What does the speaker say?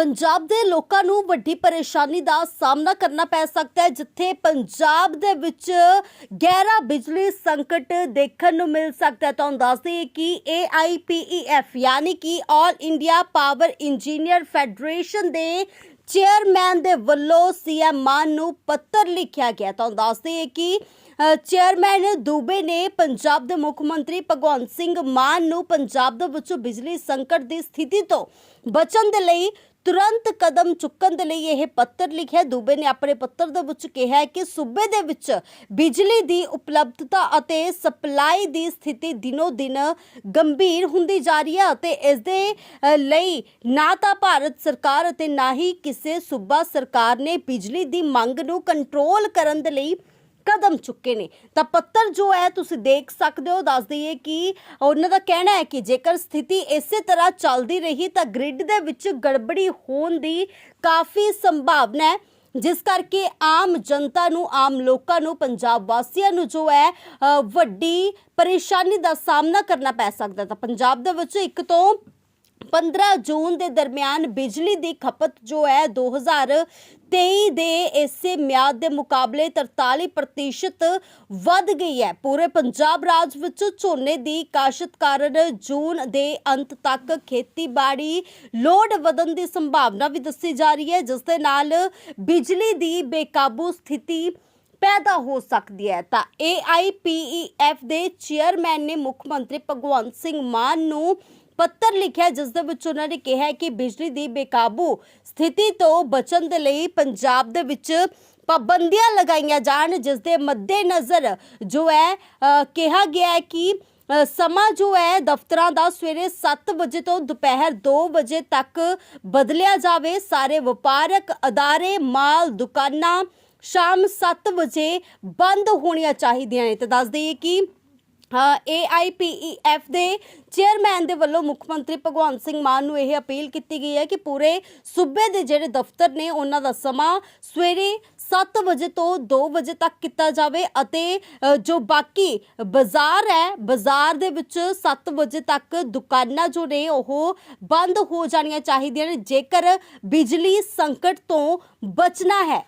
ਪੰਜਾਬ ਦੇ ਲੋਕਾਂ ਨੂੰ ਵੱਡੀ ਪਰੇਸ਼ਾਨੀ ਦਾ ਸਾਹਮਣਾ ਕਰਨਾ ਪੈ ਸਕਦਾ ਹੈ, ਜਿੱਥੇ ਪੰਜਾਬ ਦੇ ਵਿੱਚ ਗਹਿਰਾ ਬਿਜਲੀ ਸੰਕਟ ਦੇਖਣ ਨੂੰ ਮਿਲ ਸਕਦਾ ਹੈ। ਤੁਹਾਨੂੰ ਦੱਸ ਦਈਏ ਕਿ AIPEF ਯਾਨੀ ਕਿ all India power engineer federation ਦੇ ਚੇਅਰਮੈਨ ਦੇ ਵੱਲੋਂ ਸੀਐਮ ਮਾਨ ਨੂੰ ਪੱਤਰ ਲਿਖਿਆ ਗਿਆ। ਤੁਹਾਨੂੰ ਦੱਸ ਦਈਏ ਕਿ ਚੇਅਰਮੈਨ ਦੂਬੇ ਨੇ ਪੰਜਾਬ ਦੇ ਮੁੱਖ ਮੰਤਰੀ ਭਗਵੰਤ ਸਿੰਘ ਮਾਨ ਨੂੰ ਪੰਜਾਬ ਦੇ ਵਿੱਚ ਬਿਜਲੀ ਸੰਕਟ ਦੀ ਸਥਿਤੀ ਤੋਂ ਬਚਣ ਦੇ ਲਈ ਤੁਰੰਤ ਕਦਮ ਚੁੱਕਣ ਦੇ ਲਈ ਇਹ ਪੱਤਰ ਲਿਖਿਆ। ਦੂਬੇ ਨੇ ਆਪਣੇ ਪੱਤਰ ਦੇ ਵਿੱਚ ਕਿਹਾ ਹੈ ਕਿ ਸੂਬੇ ਦੇ ਵਿੱਚ ਬਿਜਲੀ ਦੀ ਉਪਲਬਧਤਾ ਅਤੇ ਸਪਲਾਈ ਦੀ ਸਥਿਤੀ ਦਿਨੋ ਦਿਨ ਗੰਭੀਰ ਹੁੰਦੀ ਜਾ ਰਹੀ ਹੈ ਅਤੇ ਇਸ ਦੇ ਲਈ ਨਾ ਤਾਂ ਭਾਰਤ ਸਰਕਾਰ ਅਤੇ ਨਾ ਹੀ ਕਿਸ ਸੂਬਾ ਸਰਕਾਰ ਨੇ ਬਿਜਲੀ ਦੀ ਮੰਗ ਨੂੰ ਕੰਟਰੋਲ ਕਰਨ ਦੇ ਲਈ ਕਦਮ ਚੁੱਕੇ ਨੇ। ਤਾਂ ਪੱਤਰ ਜੋ ਹੈ, ਤੁਸੀਂ ਦੇਖ ਸਕਦੇ ਹੋ, ਦੱਸ ਦਈਏ ਕਿ ਉਹਨਾਂ ਦਾ ਕਹਿਣਾ ਹੈ ਕਿ ਜੇਕਰ ਸਥਿਤੀ ਇਸੇ ਤਰ੍ਹਾਂ ਚੱਲਦੀ ਰਹੀ, ਤਾਂ ਗ੍ਰਿਡ ਦੇ ਵਿੱਚ ਗੜਬੜੀ ਹੋਣ ਦੀ ਕਾਫੀ ਸੰਭਾਵਨਾ ਹੈ। ਜਿਸ ਕਰਕੇ ਆਮ ਜਨਤਾ ਨੂੰ, ਆਮ ਲੋਕਾਂ ਨੂੰ, ਪੰਜਾਬ ਵਾਸੀਆਂ ਨੂੰ ਜੋ ਹੈ ਵੱਡੀ ਪਰੇਸ਼ਾਨੀ ਦਾ ਸਾਹਮਣਾ ਕਰਨਾ ਪੈ ਸਕਦਾ ਤਾਂ ਪੰਜਾਬ ਦੇ ਵਿੱਚ ਇੱਕ ਤੋਂ 15 ਜੂਨ ਦੇ ਦਰਮਿਆਨ ਬਿਜਲੀ ਦੀ ਖਪਤ ਜੋ ਹੈ 2023 ਦੇ ਇਸੇ ਮਿਆਦ ਦੇ ਮੁਕਾਬਲੇ 43% ਵੱਧ ਗਈ ਹੈ। ਪੂਰੇ ਪੰਜਾਬ ਰਾਜ ਵਿੱਚ ਝੋਨੇ ਦੀ ਕਾਸ਼ਤ ਕਾਰਨ ਜੂਨ ਦੇ ਅੰਤ ਤੱਕ ਖੇਤੀਬਾੜੀ ਲੋਡ ਵਧਣ ਦੀ ਸੰਭਾਵਨਾ ਵੀ ਦੱਸੀ ਜਾ ਰਹੀ ਹੈ, ਜਿਸ ਦੇ ਨਾਲ ਬਿਜਲੀ ਦੀ ਬੇਕਾਬੂ ਸਥਿਤੀ ਪੈਦਾ ਹੋ ਸਕਦੀ ਹੈ। ਤਾਂ AIPEF ਦੇ ਚੇਅਰਮੈਨ ਨੇ ਮੁੱਖ ਮੰਤਰੀ ਭਗਵੰਤ ਸਿੰਘ ਮਾਨ ਨੂੰ ਪੱਤਰ ਲਿਖਿਆ ਜਿਸ ਦੇ ਵਿੱਚ ਉਹਨਾਂ ਨੇ ਕਿਹਾ ਕਿ ਬਿਜਲੀ ਦੀ ਬੇਕਾਬੂ ਸਥਿਤੀ ਤੋਂ ਬਚਣ ਦੇ ਲਈ ਪੰਜਾਬ ਦੇ ਵਿੱਚ ਪਾਬੰਦੀਆਂ ਲਗਾਈਆਂ ਜਾਣ ਜਿਸ ਦੇ ਮੱਦੇਨਜ਼ਰ ਜੋ ਹੈ ਕਿਹਾ ਗਿਆ ਹੈ ਕਿ ਸਮਾਂ ਜੋ ਹੈ, ਦਫ਼ਤਰਾਂ ਦਾ ਸਵੇਰੇ 7 ਵਜੇ ਤੋਂ ਦੁਪਹਿਰ 2 ਵਜੇ ਤੱਕ ਬਦਲਿਆ ਜਾਵੇ। ਸਾਰੇ ਵਪਾਰਕ ਅਦਾਰੇ, ਮਾਲ, ਦੁਕਾਨਾਂ ਸ਼ਾਮ 7 ਵਜੇ ਬੰਦ ਹੋਣੀਆਂ ਚਾਹੀਦੀਆਂ ਨੇ। ਤੇ ਦੱਸ ਦਈਏ ਕਿ AIPEF ਦੇ ਚੇਅਰਮੈਨ ਦੇ ਵੱਲੋਂ ਮੁੱਖ ਮੰਤਰੀ ਭਗਵੰਤ ਸਿੰਘ ਮਾਨ ਨੂੰ ਇਹ ਅਪੀਲ ਕੀਤੀ ਗਈ ਹੈ ਕਿ ਪੂਰੇ ਸੂਬੇ ਦੇ ਜਿਹੜੇ ਦਫ਼ਤਰ ਨੇ ਉਹਨਾਂ ਦਾ ਸਮਾਂ ਸਵੇਰੇ 7 ਵਜੇ ਤੋਂ 2 ਵਜੇ ਤੱਕ ਕੀਤਾ ਜਾਵੇ ਅਤੇ ਜੋ ਬਾਕੀ ਬਾਜ਼ਾਰ ਹੈ, ਬਾਜ਼ਾਰ ਦੇ ਵਿੱਚ 7 ਵਜੇ ਤੱਕ ਦੁਕਾਨਾਂ ਜੋ ਨੇ ਉਹ ਬੰਦ ਹੋ ਜਾਣੀਆਂ ਚਾਹੀਦੀਆਂ ਨੇ ਜੇਕਰ ਬਿਜਲੀ ਸੰਕਟ ਤੋਂ ਬਚਣਾ ਹੈ।